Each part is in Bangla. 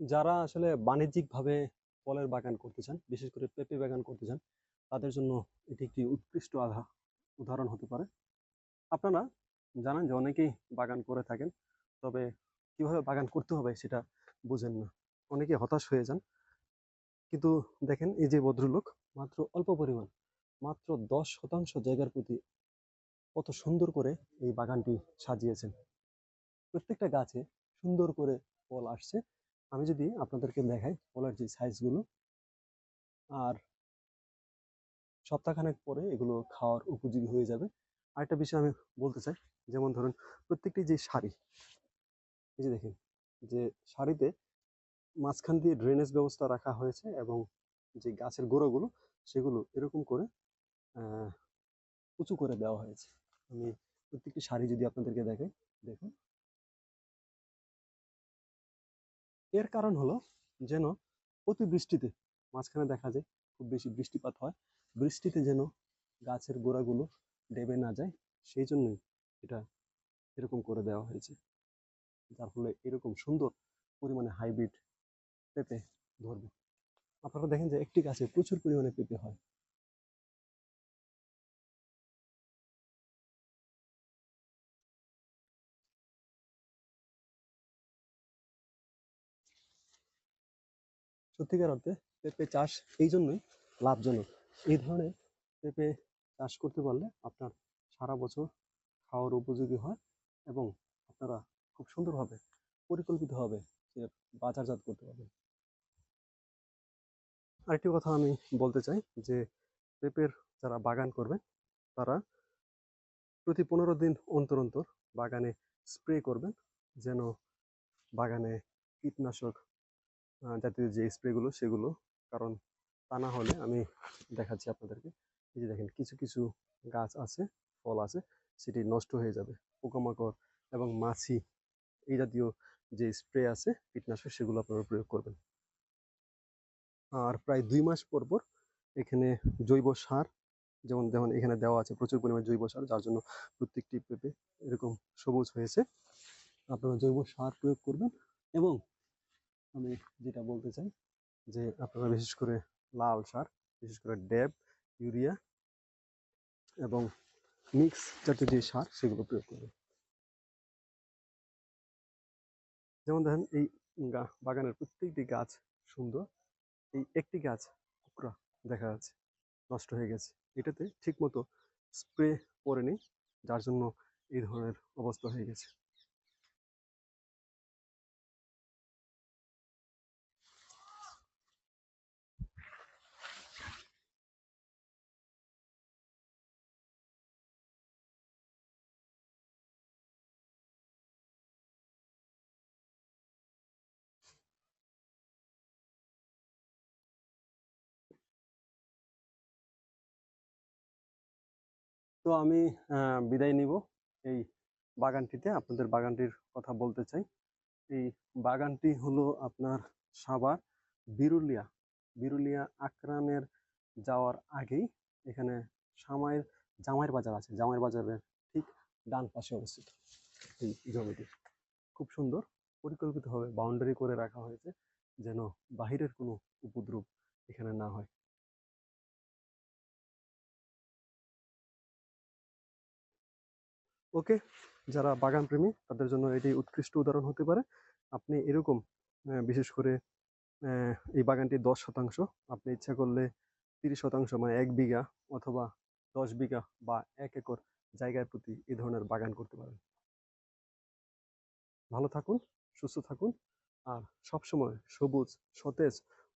যারা আসলে বাণিজ্যিকভাবে ফলের বাগান করতে চান, বিশেষ করে পেঁপে বাগান করতে চান, তাদের জন্য এটি একটি উৎকৃষ্ট আধা উদাহরণ হতে পারে। আপনারা জানেন যে অনেকেই বাগান করে থাকেন। তবে কীভাবে বাগান করতে হবে সেটা বোঝেন না। অনেকে হতাশ হয়ে যান। কিন্তু দেখেন এই যে ভদ্রলোক মাত্র অল্প পরিমাণ, মাত্র ১০% জায়গার প্রতি কত সুন্দর করে এই বাগানটি সাজিয়েছেন। প্রত্যেকটা গাছে সুন্দর করে ফল আসছে। আমি যদি আপনাদেরকে দেখাই ফলের যে সাইজগুলো আর সপ্তাহখানেক পরে এগুলো খাওয়ার উপযোগী হয়ে যাবে। আরেকটা বিষয় আমি বলতে চাই, যেমন ধরুন প্রত্যেকটি যে শাড়ি এই যে দেখেন যে শাড়িতে মাঝখান দিয়ে ড্রেনেজ ব্যবস্থা রাখা হয়েছে এবং যে গাছের গোড়াগুলো সেগুলো এরকম করে উঁচু করে দেওয়া হয়েছে। আমি প্রত্যেকটি শাড়ি যদি আপনাদেরকে দেখাই, এর কারণ হলো যেন অতিবৃষ্টিতে মাঝখানে দেখা যায় খুব বেশি বৃষ্টিপাত হয়। বৃষ্টিতে যেন গাছের গোড়াগুলো ডেবে না যায়, সেই জন্যই এটা এরকম করে দেওয়া হয়েছে। যার ফলে এরকম সুন্দর পরিমাণে হাইব্রিড পেঁপে ধরবে। আপনারা দেখেন যে একটি গাছে প্রচুর পরিমাণে পেঁপে হয়। সত্যিকার অর্থে পেঁপে চাষ এই জন্যই লাভজনক। এই ধরনের পেঁপে চাষ করতে পারলে আপনার সারা বছর খাওয়ার উপযোগী হয় এবং আপনারা খুব সুন্দরভাবে পরিকল্পিতভাবে যে বাজারজাত করতে পারবেন। আরেকটি কথা আমি বলতে চাই যে, পেঁপের যারা বাগান করবেন, তারা প্রতি পনেরো দিন অন্তর অন্তর বাগানে স্প্রে করবেন, যেন বাগানে কীটনাশক জাতীয় যে স্প্রেগুলো সেগুলো। কারণ তা না হলে আমি দেখাচ্ছি আপনাদেরকে। এই যে দেখেন, কিছু কিছু গাছ আছে, ফল আছে, সেটি নষ্ট হয়ে যাবে। পোকামাকড় এবং মাছি, এই জাতীয় যে স্প্রে আছে, কীটনাশক, সেগুলো আপনারা প্রয়োগ করবেন। আর প্রায় দুই মাস পর পর এখানে জৈব সার, যেমন যেমন এখানে দেওয়া আছে প্রচুর পরিমাণে জৈব সার, যার জন্য প্রত্যেকটি পেঁপে এরকম সবুজ হয়েছে। আপনারা জৈব সার প্রয়োগ করবেন এবং আমি যেটা বলতে চাই যে আপনারা বিশেষ করে লাল সার, বিশেষ করে ড্যাব, ইউরিয়া এবং মিক্স জাতীয় যে সার সেগুলো প্রয়োগ করবেন। যেমন দেখেন এই বাগানের প্রত্যেকটি গাছ সুন্দর, এই একটি গাছ কুকড়া দেখা যাচ্ছে, নষ্ট হয়ে গেছে। এটাতে ঠিকমতো স্প্রে পড়েনি যার জন্য এই ধরনের অবস্থা হয়ে গেছে। তো আমি বিদায় নিব এই বাগানটিতে। আপনাদের বাগানটির কথা বলতে চাই। এই বাগানটি হলো আপনার সাভার বিরুলিয়া। বিরুলিয়া আকরামের যাওয়ার আগেই এখানে সামাইয়ের জামাইয়ের বাজার আছে। জামাইয়ের বাজারের ঠিক ডান পাশে অবস্থিত এই জমিটি। খুব সুন্দর, পরিকল্পিতভাবে বাউন্ডারি করে রাখা হয়েছে যেন বাহিরের কোনো উপদ্রব এখানে না হয়। ওকে? যারা বাগান প্রেমী তাদের জন্য এটি উৎকৃষ্ট উদাহরণ হতে পারে। আপনি এরকম বিশেষ করে এই বাগানটি দশ শতাংশ, আপনি ইচ্ছা করলে তিরিশ শতাংশ মানে এক বিঘা অথবা দশ বিঘা বা এক একর জায়গার প্রতি এ ধরনের বাগান করতে পারেন। ভালো থাকুন, সুস্থ থাকুন, আর সবসময় সবুজ, সতেজ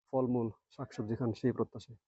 ফলমূল, শাকসবজি খান সেই প্রত্যাশায়।